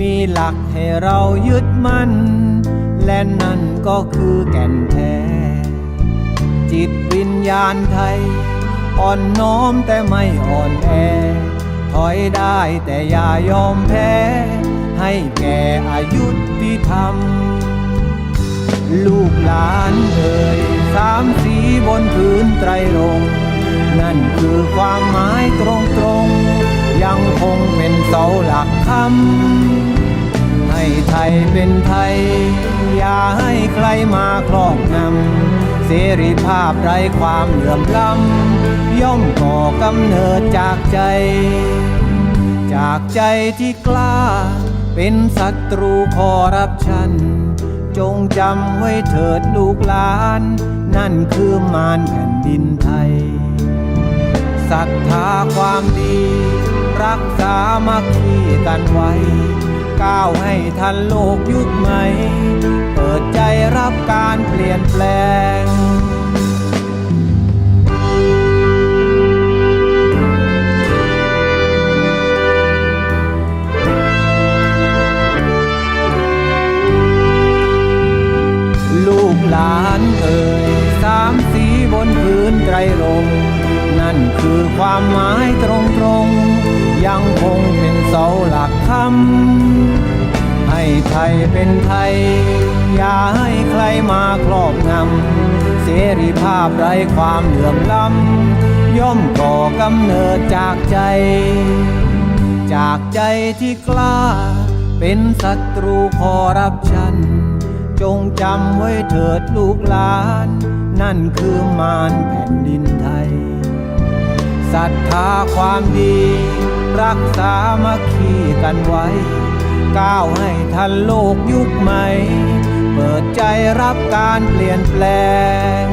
มีหลักให้เรายึดมั่น และนั่นก็คือแก่นแท้ จิตวิญญาณไทย อ่อนน้อมแต่ไม่อ่อนแอ ถอยได้แต่อย่ายอมแพ้ ให้แก่อายุที่ทำลูกหลานเอ่ยสามสีบนพื้นไตรรง นั่นคือความหมาย เสาหลักคำให้ไทยเป็นไทย อย่าให้ใครมาครอบงำเสรีภาพไร้ความเหลื่อมล้ำย่อมก่อกำเนิดจากใจ จากใจที่กล้า เป็นศัตรูคอร์รัปชัน จงจำไว้เถิดลูกหลาน นั่นคือมารแผ่นดินไทยศรัทธาความดี รักษามัคคีกันไว้ ก้าวให้ทันโลกยุคใหม่ เปิดใจรับการเปลี่ยนแปลงลูกหลานเอ่ยสามสีบนพื้นไตรรง นั่นคือความหมายตรงๆ ยังคงเป็นเสาหลักคำให้ไทยเป็นไทย อย่าให้ใครมาครอบงำ เสรีภาพไร้ความเหลื่อมล้ำ ย่อมก่อกำเนิดจากใจ จากใจที่กล้า เป็นศัตรูคอร์รัปชัน จงจำไว้เถิดลูกหลาน นั่นคือมารแผ่นดินไทยศรัทธาความดี รักษามัคคีกันไว้ ก้าวให้ทันโลกยุคใหม่ เปิดใจรับการเปลี่ยนแปลง